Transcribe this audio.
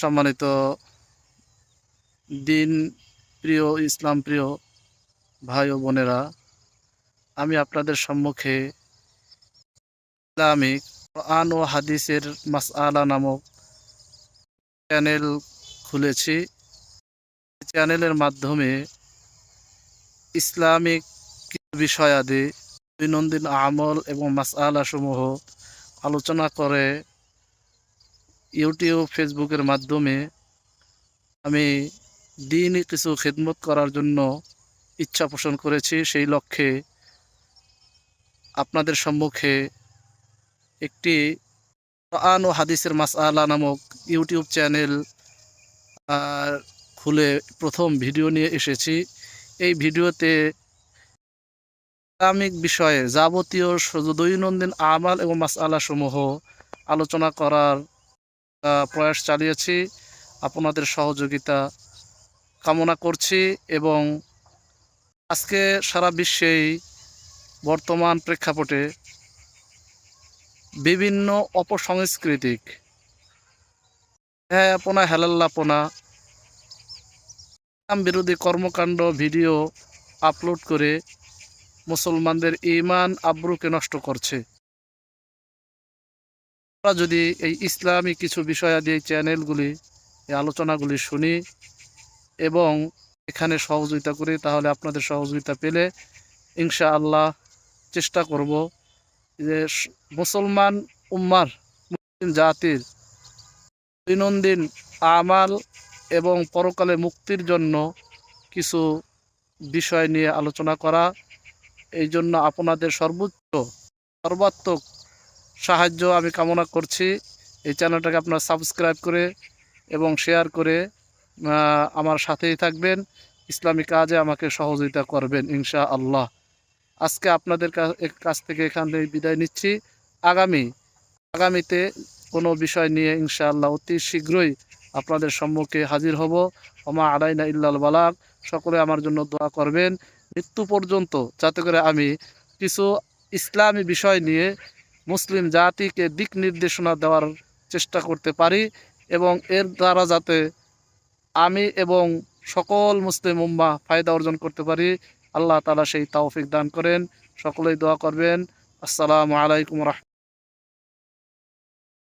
সম্মানিত দিন প্রিয়, ইসলাম প্রিয় ভাই ও বোনেরা, আমি আপনাদের সম্মুখে ইসলামিক আন ও হাদিসের মাসআলা নামক চ্যানেল খুলেছি। চ্যানেলের মাধ্যমে ইসলামিক বিষয়াদি, দৈনন্দিন আমল এবং মাসআলা সমূহ আলোচনা করে ইউটিউব ফেসবুকের মাধ্যমে আমি দিনই কিছু খেদমত করার জন্য ইচ্ছা পোষণ করেছি। সেই লক্ষ্যে আপনাদের সম্মুখে একটি কোরআন ও হাদিসের মাসআলা নামক ইউটিউব চ্যানেল আহ, খুলে প্রথম ভিডিও নিয়ে এসেছি। এই ভিডিওতে ইসলামিক বিষয়ে যাবতীয় দৈনন্দিন আমাল এবং মাসআলা সমূহ আলোচনা করার প্রয়াস চালিয়েছি। আপনাদের সহযোগিতা কামনা করছি এবং আজকে সারা বিশ্বেই বর্তমান প্রেক্ষাপটে বিভিন্ন অপসংস্কৃতিক হ্যাঁ আপনা হেলাল্লাপনা ইসলাম বিরোধী কর্মকাণ্ড, ভিডিও আপলোড করে মুসলমানদের ইমান, আব্রুকে নষ্ট করছে। আমরা যদি এই ইসলামী কিছু বিষয়াদি এই চ্যানেলগুলি, এই আলোচনাগুলি শুনি এবং এখানে সহযোগিতা করি, তাহলে আপনাদের সহযোগিতা পেলে ইনশা আল্লাহ চেষ্টা করব যে মুসলমান উম্মার, মুসলিম জাতির দৈনন্দিন আমাল এবং পরকালে মুক্তির জন্য কিছু বিষয় নিয়ে আলোচনা করা, এই জন্য আপনাদের সর্বোচ্চ, সর্বাত্মক সাহায্য আমি কামনা করছি। এই চ্যানেলটাকে আপনারা সাবস্ক্রাইব করে এবং শেয়ার করে আমার সাথেই থাকবেন। ইসলামী কাজে আমাকে সহযোগিতা করবেন ইনশা আল্লাহ আজকে আপনাদের কাছ থেকে এখান থেকে বিদায় নিচ্ছি। আগামী, আগামীতে কোনো বিষয় নিয়ে ইনশাআল্লাহ অতি শীঘ্রই আপনাদের সম্মুখে হাজির হব। ওমা আলাইনা ইল্লাল বালাক সকলে আমার জন্য দোয়া করবেন। মৃত্যু পর্যন্ত, যাতে করে আমি কিছু ইসলামী বিষয় নিয়ে মুসলিম জাতিকে দিক নির্দেশনা দেওয়ার চেষ্টা করতে পারি এবং এর দ্বারা যাতে আমি এবং সকল মুসলিম উম্মা ফায়দা অর্জন করতে পারি, আল্লাহ তালা সেই তাওফিক দান করেন। সকলেই দোয়া করবেন। আসসালামু আলাইকুম রহমতুল্লাহ।